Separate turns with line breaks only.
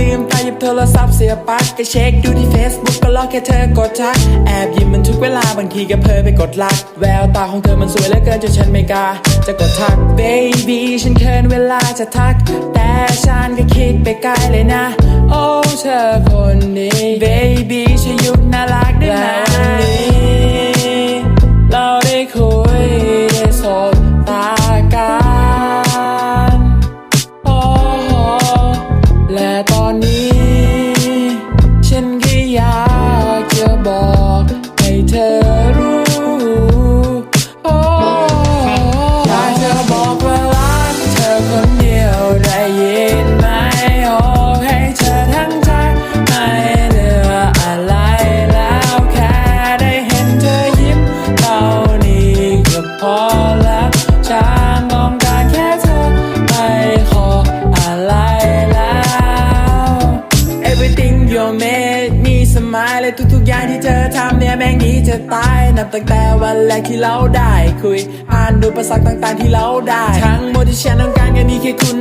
ลืมไปหยิบโทรศัพท์เสียปั๊กก็เช็คดูที่ Facebook ก็รอแค่เธอกดทัก แอบยิ้มมันทุกเวลาบางทีก็เพอไปกดลัก แววตาของเธอมันสวยเหลือเกินจนฉันไม่กล้าจะกดทัก baby ฉันเคินเวลาจะทัก แต่ฉันก็คิดไปไกลเลยนะ โอ้เธอคนนี้ baby และตอนนี้ made me smile และทุกๆอย่างที่เธอทำเนี่ยแม่งดีจะตาย นับตั้งแต่วันแรกที่เราได้คุยผ่านดูประสักต่างๆที่เราได้ ทั้งหมดที่ฉันต้องการก็มีแค่คุณ